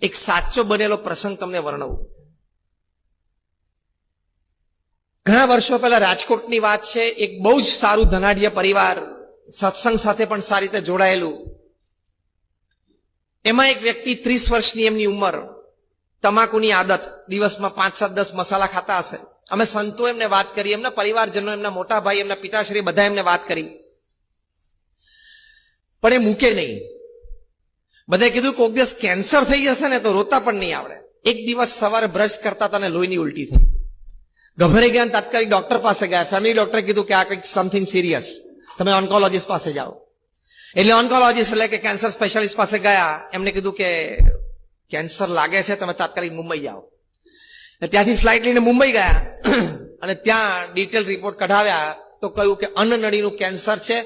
એક સાચો બનેલો પ્રસંગ તમને વર્ણવું. ઘણા વર્ષો પહેલા રાજકોટની વાત છે, એક બહુ જ સારું ધનાઢ્ય પરિવાર સત્સંગ સાથે પણ સારી રીતે જોડાયેલું. એમાં એક વ્યક્તિ ત્રીસ વર્ષની એમની ઉંમર, તમાકુની આદત, દિવસમાં પાંચ સાત દસ મસાલા ખાતા હશે. અમે સંતો એમને વાત કરી, એમના પરિવારજનો, એમના મોટા ભાઈ, એમના પિતાશ્રી બધા એમને વાત કરી. પણ એ મૂકે નહીં. બધાએ કીધું કોક દિવસ કેન્સર થઈ જશે ને તો રોતા પણ નહીં આવડે. એક દિવસ સવારે બ્રશ કરતા તને લોહીની ઉલટી થઈ. ગભરાઈ ગયા તાત્કાલિક ડોક્ટર પાસે ગયા. ફેમિલી ડોક્ટરે કીધું કે આ કંઈક સમથિંગ સિરિયસ તમે ઓન્કોલોજીસ્ટ પાસે જાઓ. એટલે ઓન્કોલોજીસ્ટ એટલે કે કેન્સર સ્પેશિયાલિસ્ટ પાસે ગયા. એમને કીધું કે કેન્સર લાગે છે, તમે તાત્કાલિક મુંબઈ જાઓ. ત્યાંથી ફ્લાઇટ લઈને મુંબઈ ગયા. અને ત્યાં ડિટેલ રિપોર્ટ કઢાવ્યા તો કહ્યું કે અન્નનળીનું કેન્સર છે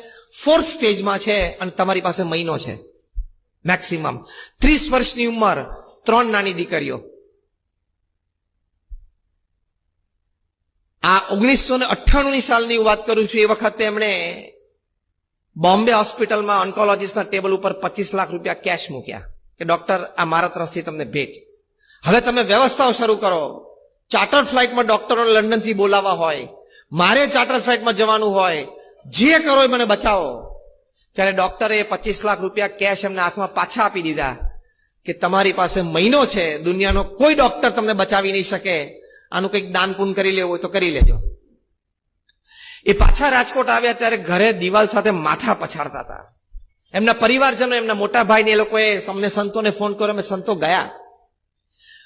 ફોર્થ સ્ટેજમાં છે અને તમારી પાસે મહિનો છે. મેક્સિમમ ત્રીસ વર્ષની ઉંમર ત્રણ નાની દીકરીઓ. આ ઓગણીસો ને અઠ્ઠાણું સાલની વાત કરું છું, એ વખતે એમણે બોમ્બે હોસ્પિટલમાં ઓન્કોલોજીસ્ટના ટેબલ ઉપર પચીસ લાખ રૂપિયા કેશ મૂક્યા કે, ડોક્ટર, આ મારા તરફથી તમને ભેટ. હવે તમે વ્યવસ્થાઓ શરૂ કરો. ચાર્ટર ફ્લાઇટમાં ડોક્ટરો લંડનથી બોલાવવા હોય, મારે ચાર્ટર ફ્લાઇટમાં જવાનું હોય, જે કરો એ મને બચાવો. ત્યારે ડોક્ટરે પચીસ લાખ રૂપિયા કેશ એમના હાથમાં પાછા આપી દીધા કે તમારી પાસે મહિનો છે, દુનિયાનો કોઈ ડોક્ટર તમને બચાવી નહીં શકે. આનું કંઈક દાન પૂન કરી લેવું હોય તો કરી લેજો. એ પાછા રાજકોટ આવ્યા ત્યારે ઘરે દિવાલ સાથે માથા પછાડતા હતા. એમના પરિવારજનો, એમના મોટા ભાઈને એ લોકોએ અમને સંતોને ફોન કર્યો, અમે સંતો ગયા.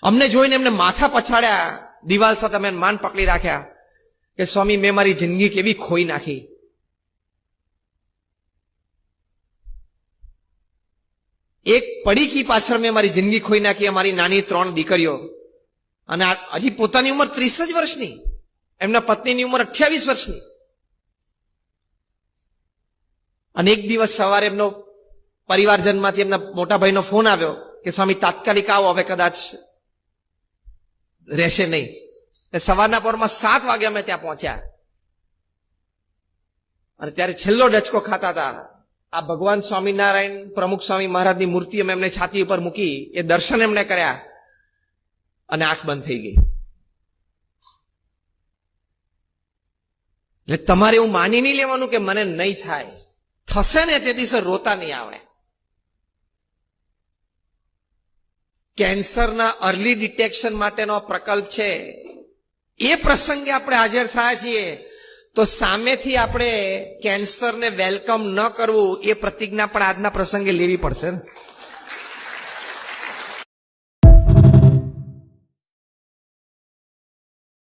અમને જોઈને એમને માથા પછાડ્યા, દિવાલ સાથે અમે માન પકડી રાખ્યા કે સ્વામી મેં મારી જિંદગી કેવી ખોઈ નાખી. એક પડીકી પાછળ મેં મારી જિંદગી ખોઈ નાખી અમારી નાની ત્રણ દીકરીઓ. અને હજી પોતાની ઉંમર ત્રીસ જ વર્ષની. એમના પત્નીની ઉંમર અઠ્યાવીસ વર્ષની. અને એક દિવસ સવારે એમનો પરિવારજનમાંથી એમના મોટા ભાઈનો ફોન આવ્યો કે, સ્વામી, તાત્કાલિક આવો, હવે કદાચ રહેશે નહીં. સવારના પોરમાં સાત વાગે અમે ત્યાં પહોંચ્યા. અને ત્યારે છેલ્લો ડચકો ખાતા હતા. આ ભગવાન સ્વામિનારાયણ, પ્રમુખ સ્વામી મહારાજની મૂર્તિ અમે એમને છાતી ઉપર મૂકી, એ દર્શન એમણે કર્યા અને આંખ બંધ થઈ ગઈ. એટલે તમારે એવું માની નહીં લેવાનું કે મને નહીં થાય. થશે ને તે દિવસે રોતા નહીં આવડે. કેન્સરના અર્લી ડિટેક્શન માટેનો પ્રકલ્પ છે. એ પ્રસંગે આપણે હાજર થયા છીએ. તો સામેથી આપણે કેન્સરને વેલકમ ન કરવું એ પ્રતિજ્ઞા પણ આજના પ્રસંગે લેવી પડશે ને?